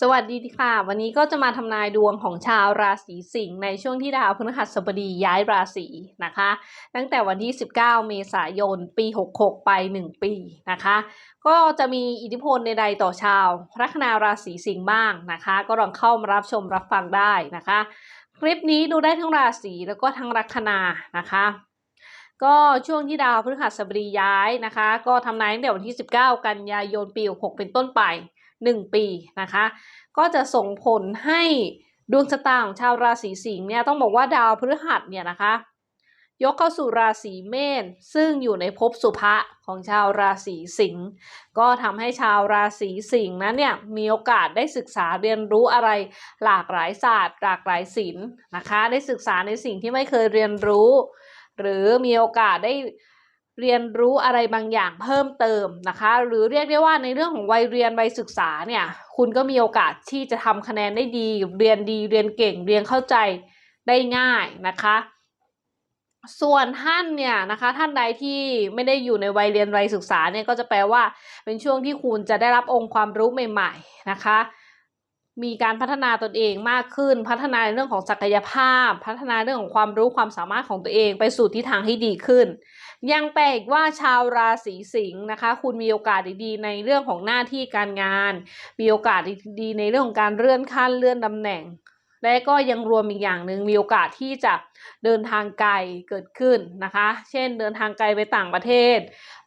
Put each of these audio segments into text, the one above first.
สวัสดีค่ะ วันนี้ก็จะมาทำนายดวงของชาวราศีสิงห์ในช่วงที่ดาวพฤหัสบดีย้ายราศีนะคะ ตั้งแต่วันที่ 19 เมษายน ปี 66 ไป 1 ปีนะคะ ก็จะมีอิทธิพลใดๆต่อชาวลัคนาราศีสิงห์บ้างนะคะ ก็ลองเข้ามารับชมรับฟังได้นะคะ คลิปนี้ดูได้ทั้งราศีแล้วก็ทั้งลัคนานะคะก็ช่วงที่ดาวพฤหัสบดีย้ายนะคะ ก็ทำนายตั้งแต่วันที่ 19 กันยายนปี 66 เป็นต้นไป 1 ปีนะคะ ก็จะส่งผลให้ดวงชะตาของชาวราศีสิงห์เนี่ยต้องบอกว่าดาวพฤหัสเนี่ยนะคะ ยกเข้าสู่ราศีเมษซึ่งอยู่ในภพสุภะของชาวราศีสิงห์ก็ทำให้ชาวราศีสิงห์นั้นเนี่ยมีโอกาสได้ศึกษาเรียนรู้อะไรหลากหลายศาสตร์ หลากหลายศิลป์นะคะ ได้ศึกษาในสิ่งที่ไม่เคยเรียนรู้ หรือมีโอกาสได้ เรียนรู้อะไรบางอย่างเพิ่มเติมนะคะ หรือเรียกได้ว่าในเรื่องของวัยเรียนวัยศึกษาเนี่ยคุณก็มีโอกาสที่จะทำคะแนนได้ดี เรียนดีเรียนเก่งเรียนเข้าใจได้ง่ายนะคะ ส่วนท่านเนี่ยนะคะท่านใดที่ไม่ได้อยู่ในวัยเรียนวัยศึกษาเนี่ยก็จะแปลว่าเป็นช่วงที่คุณจะได้รับองค์ความรู้ใหม่ ๆนะคะ มีการพัฒนาตนเองมากขึ้น พัฒนาในเรื่องของศักยภาพ พัฒนาเรื่องของความรู้ความสามารถของตัวเองไปสู่ทิศทางที่ดีขึ้น ยังแปลกว่าชาวราศีสิงห์นะคะ คุณมีโอกาสดีๆ ในเรื่องของหน้าที่การงาน มีโอกาสดีๆ ในเรื่องของการเลื่อนขั้นเลื่อนตำแหน่ง และก็ยังรวมอีกอย่างหนึ่งมีโอกาสที่จะเดินทางไกลเกิดขึ้นนะคะ เช่น เดินทางไกลไปต่างประเทศ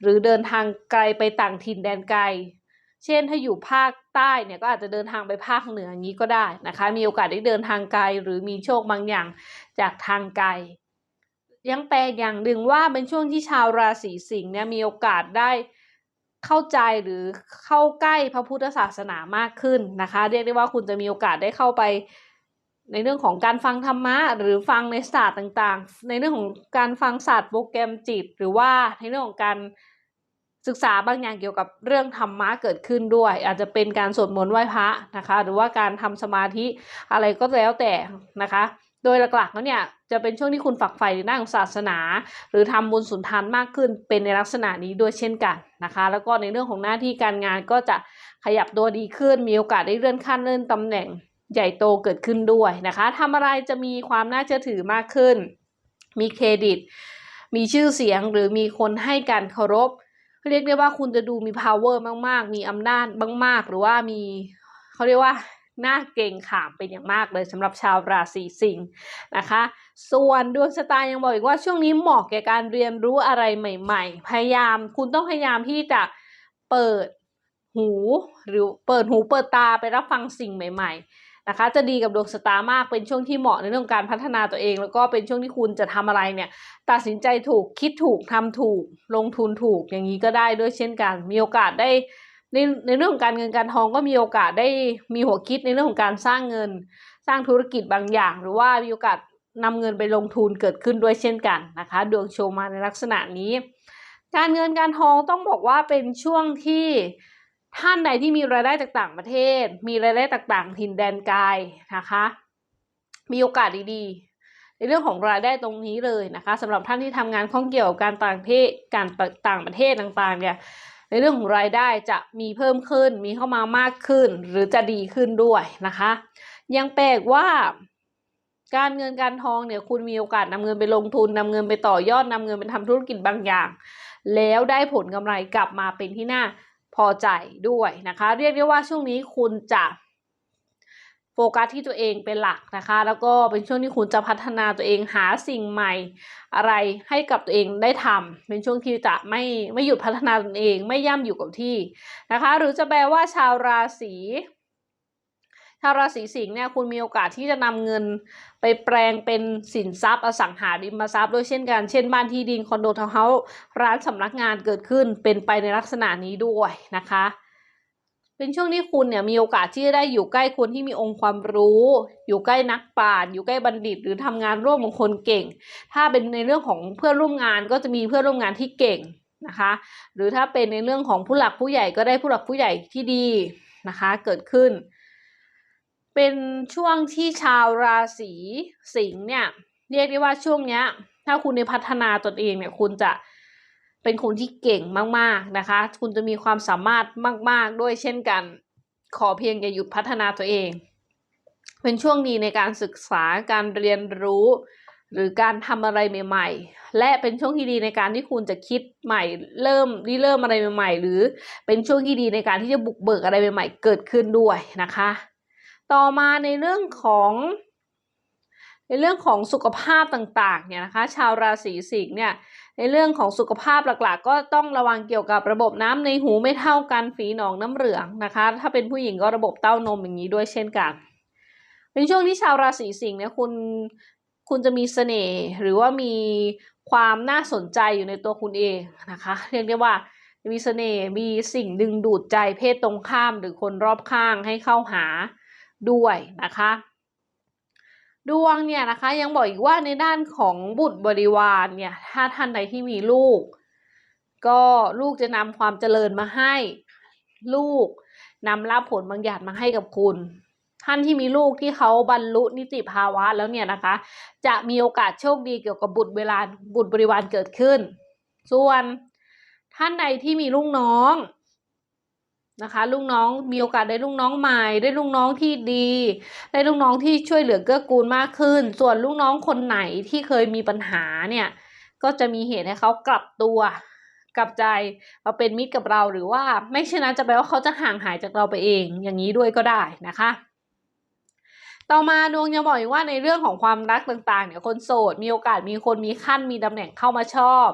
หรือเดินทางไกลไปต่างถิ่นแดนไกล เช่นถ้าอยู่ภาคใต้เนี่ยก็อาจจะเดินทางไปภาคเหนืออย่างนี้ก็ได้นะคะ มีโอกาสได้เดินทางไกลหรือมีโชคบางอย่างจากทางไกลยังแปลอย่างหนึ่งว่าเป็นช่วงที่ชาวราศีสิงห์เนี่ยมีโอกาสได้เข้าใจหรือเข้าใกล้พระพุทธศาสนามากขึ้นนะคะ เรียกได้ว่าคุณจะมีโอกาสได้เข้าไป ในเรื่องของการฟังธรรมะ หรือฟังในศาสตร์ต่างๆ ในเรื่องของการฟังศาสตร์โปรแกรมจิต หรือว่าในเรื่องของการ ศึกษาบางอย่างเกี่ยวกับเรื่องธรรมะเกิดขึ้นด้วย อาจจะเป็นการสวดมนต์ไหว้พระนะคะ หรือว่าการทำสมาธิอะไรก็แล้วแต่นะคะ โดยหลักๆแล้วเนี่ยจะเป็นช่วงที่คุณฝักใฝ่ในด้านของศาสนา หรือทำบุญสุนทานมากขึ้นเป็นในลักษณะนี้ด้วยเช่นกันนะคะ แล้วก็ในเรื่องของหน้าที่การงานก็จะขยับตัวดีขึ้น มีโอกาสได้เลื่อนขั้นเลื่อนตำแหน่งใหญ่โตเกิดขึ้นด้วยนะคะทำอะไรจะมีความน่าเชื่อถือมากขึ้น มีเครดิต มีชื่อเสียงหรือมีคนให้การเคารพ เรียกได้ว่าคุณจะดูมี power มาก ๆ มีอำนาจมาก ๆ หรือว่ามีเขาเรียกว่าหน่าเกรงขามเป็นอย่างมากเลยสำหรับชาวราศีสิงห์นะคะ ส่วนดวงชะตายังบอกอีกว่าช่วงนี้เหมาะแก่การเรียนรู้อะไรใหม่ ๆ พยายามคุณต้องพยายามที่จะเปิดหูหรือเปิดหูเปิดตาไปรับฟังสิ่งใหม่ ๆ นะคะ จะดีกับดวงชะตามากเป็นช่วงที่เหมาะในเรื่องการพัฒนาตัวเอง แล้วก็เป็นช่วงที่คุณจะทำอะไรเนี่ยตัดสินใจถูกคิดถูกทำถูก ลงทุนถูกอย่างนี้ก็ได้ด้วยเช่นกัน มีโอกาสได้ในในเรื่องของการเงินการทองก็มีโอกาสได้มีหัวคิดในเรื่องของการสร้างเงิน สร้างธุรกิจบางอย่าง หรือว่ามีโอกาสนำเงินไปลงทุนเกิดขึ้นด้วยเช่นกันนะคะ ดวงโชว์มาในลักษณะนี้ การเงินการทองต้องบอกว่าเป็นช่วงที่ ท่านใดที่มีรายได้จากต่างประเทศ มีรายได้ต่างๆ ถิ่นแดนไกลนะคะ มีโอกาสดีๆ ในเรื่องของรายได้ตรงนี้เลยนะคะสำหรับท่านที่ทำงานข้องเกี่ยวกับการต่างประเทศการต่างประเทศต่างๆเนี่ยในเรื่องของรายได้จะมีเพิ่มขึ้น มีเข้ามามากขึ้น หรือจะดีขึ้นด้วยนะคะ ยังแปลกว่าการเงินการทองเนี่ยคุณมีโอกาสนำเงินไปลงทุนนำเงินไปต่อยอดนำเงินไปทำธุรกิจบางอย่าง แล้วได้ผลกำไรกลับมาเป็นที่น่า พอใจด้วยนะคะ เรียกได้ว่าช่วงนี้คุณจะโฟกัสที่ตัวเองเป็นหลักนะคะ แล้วก็เป็นช่วงที่คุณจะพัฒนาตัวเองหาสิ่งใหม่ อะไรให้กับตัวเองได้ทำเป็นช่วงที่จะไม่ไม่หยุดพัฒนาตนเอง ไม่ย่ำอยู่กับที่นะคะ หรือจะแปลว่าชาวราศี ชาราศีสิงห์เนี่ยคุณมีโอกาสที่จะนำเงิน ไปแปลงเป็นสินทรัพย์อสังหาริมทรัพย์ด้วยเช่นกัน เช่นบ้านที่ดินคอนโดทาวน์เฮาส์ร้านสำนักงานเกิดขึ้นเป็นไปในลักษณะนี้ด้วยนะคะ เป็นช่วงที่คุณเนี่ยมีโอกาสที่จะได้อยู่ใกล้คนที่มีองค์ความรู้ อยู่ใกล้นักปราชญ์อยู่ใกล้บัณฑิต หรือทำงานร่วมกับคนเก่ง ถ้าเป็นในเรื่องของเพื่อนร่วมงานก็จะมีเพื่อนร่วมงานที่เก่งนะคะ หรือถ้าเป็นในเรื่องของผู้หลักผู้ใหญ่ก็ได้ผู้หลักผู้ใหญ่ที่ดีนะคะ เกิดขึ้น เป็นช่วงที่ชาวราศีสิงห์เนี่ย เรียกได้ว่าช่วงเนี้ย ถ้าคุณในพัฒนาตนเองเนี่ย คุณจะเป็นคนที่เก่งมาก ๆนะคะ คุณจะมีความสามารถมาก ๆ ด้วยเช่นกัน ขอเพียงอย่าหยุดพัฒนาตัวเอง เป็นช่วงดีในการศึกษาการเรียนรู้ หรือการทำอะไรใหม่ ๆ และเป็นช่วงที่ดีในการที่คุณจะคิดใหม่เริ่มริเริ่มอะไรใหม่ ๆ หรือเป็นช่วงที่ดีในการที่จะบุกเบิกอะไรใหม่ ๆ เกิดขึ้นด้วยนะคะ ต่อมาในเรื่องของในเรื่องของสุขภาพต่างๆเนี่ยนะคะ ชาวราศีสิงห์เนี่ยในเรื่องของสุขภาพหลักๆ ก็ต้องระวังเกี่ยวกับระบบน้ำในหูไม่เท่ากันฝีหนองน้ำเหลืองนะคะ ถ้าเป็นผู้หญิงก็ระบบเต้านมอย่างนี้ด้วยเช่นกัน เป็นช่วงที่ชาวราศีสิงห์เนี่ยคุณคุณจะมีเสน่ห์หรือว่ามีความน่าสนใจอยู่ในตัวคุณเองนะคะ เรียกได้ว่ามีเสน่ห์มีสิ่งดึงดูดใจเพศตรงข้ามหรือคนรอบข้างให้เข้าหา ด้วยนะคะดวงเนี่ยนะคะยังบอกอีกว่าในด้านของบุตรบริวารเนี่ยถ้าท่านใดที่มีลูก ก็ลูกจะนำความเจริญมาให้ลูกนำรับผลบางอย่างมาให้กับคุณ ท่านที่มีลูกที่เขาบรรลุนิติภาวะแล้วเนี่ยนะคะ จะมีโอกาสโชคดีเกี่ยวกับบุตรเวลาบุตรบริวารเกิดขึ้น ส่วนท่านใดที่มีลูกน้อง นะคะ ลูกน้องมีโอกาสได้ลูกน้องใหม่ ได้ลูกน้องที่ดี ได้ลูกน้องที่ช่วยเหลือเกื้อกูลมากขึ้น ส่วนลูกน้องคนไหนที่เคยมีปัญหาเนี่ยก็จะมีเหตุให้เขากลับตัวกลับใจมาเป็นมิตรกับเราหรือว่าไม่เช่นนั้นจะแปลว่าเขาจะห่างหายจากเราไปเอง อย่างนี้ด้วยก็ได้นะคะ ต่อมาดวงยังบอกอีกว่าในเรื่องของความรักต่างๆเนี่ยคนโสดมีโอกาสมีคนมีขั้นมีตำแหน่งเข้ามาชอบ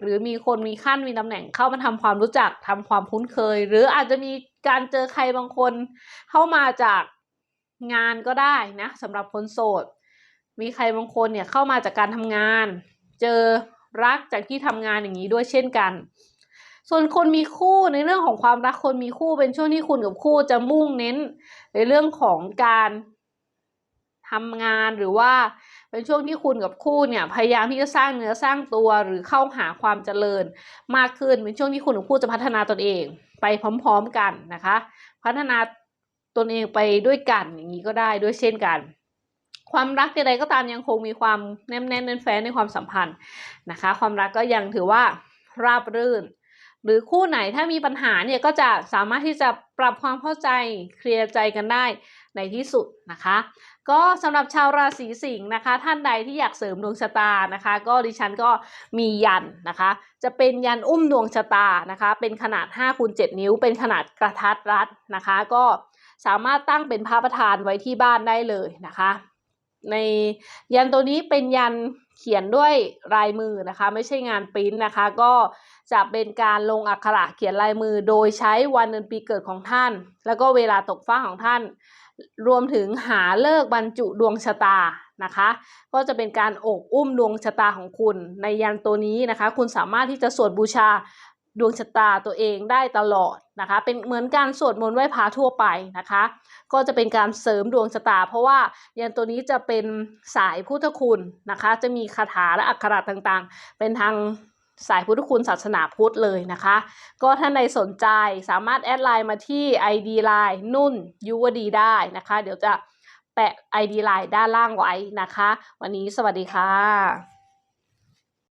หรือมีคนมีขั้นมีตำแหน่งเข้ามาทำความรู้จักทำความคุ้นเคย หรืออาจจะมีการเจอใครบางคน เข้ามาจากงานก็ได้นะสำหรับคนโสด มีใครบางคนเนี่ยเข้ามาจากการทำงาน เจอรักจากที่ทำงานอย่างนี้ด้วยเช่นกัน ส่วนคนมีคู่ในเรื่องของความรักคนมีคู่เป็นช่วงที่คุณกับคู่จะมุ่งเน้น ในเรื่องของการ ทำงานหรือว่าเป็นช่วงที่คุณกับคู่เนี่ยพยายามที่จะสร้างเนื้อสร้างตัวหรือเข้าหาความเจริญ มากขึ้นเป็นช่วงที่คุณกับคู่จะพัฒนาตนเอง ไปพร้อม ๆกันนะคะ พัฒนาตนเองไปด้วยกันอย่างนี้ก็ได้ด้วยเช่นกัน ความรักใดๆก็ตามยังคงมีความแน่นแน่นแน่นแฟ้นในความสัมพันธ์นะคะ ความรักก็ยังถือว่าราบรื่น หรือคู่ไหนถ้ามีปัญหาเนี่ยก็จะสามารถที่จะปรับความเข้าใจเคลียร์ใจกันได้ในที่สุดนะคะ ก็สำหรับชาวราศีสิงห์นะคะ ท่านใดที่อยากเสริมดวงชะตานะคะ ก็ดิฉันก็มียันนะคะ จะเป็นยันอุ้มดวงชะตานะคะ เป็นขนาด5คูณ7นิ้ว เป็นขนาดกระทัดรัดนะคะ ก็สามารถตั้งเป็นพระประธานไว้ที่บ้านได้เลยนะคะ ในยันตัวนี้เป็นยันเขียนด้วยลายมือนะคะ ไม่ใช่งานปริ้นนะคะ ก็จะเป็นการลงอักขระเขียนลายมือ โดยใช้วันเดือนปีเกิดของท่าน แล้วก็เวลาตกฟ้าของท่าน รวมถึงหาเลิกบรรจุดวงชะตานะคะ ก็จะเป็นการโอบอุ้มดวงชะตาของคุณ ในยันตัวนี้นะคะ คุณสามารถที่จะสวดบูชาดวงชะตาตัวเองได้ตลอดนะคะ เป็นเหมือนการสวดมนต์ไหว้พระทั่วไปนะคะ ก็จะเป็นการเสริมดวงชะตา เพราะว่ายันตัวนี้จะเป็นสายพุทธคุณนะคะ จะมีคาถาและอักขระต่างๆ เป็นทาง สายพุทธคุณศาสนาพุทธเลยนะคะ ก็ท่านใดสนใจสามารถแอดไลน์มาที่ ID Line นุ่นยุวดีได้นะคะ เดี๋ยวจะแปะ ID Line ด้านล่างไว้นะคะ วันนี้สวัสดีค่ะ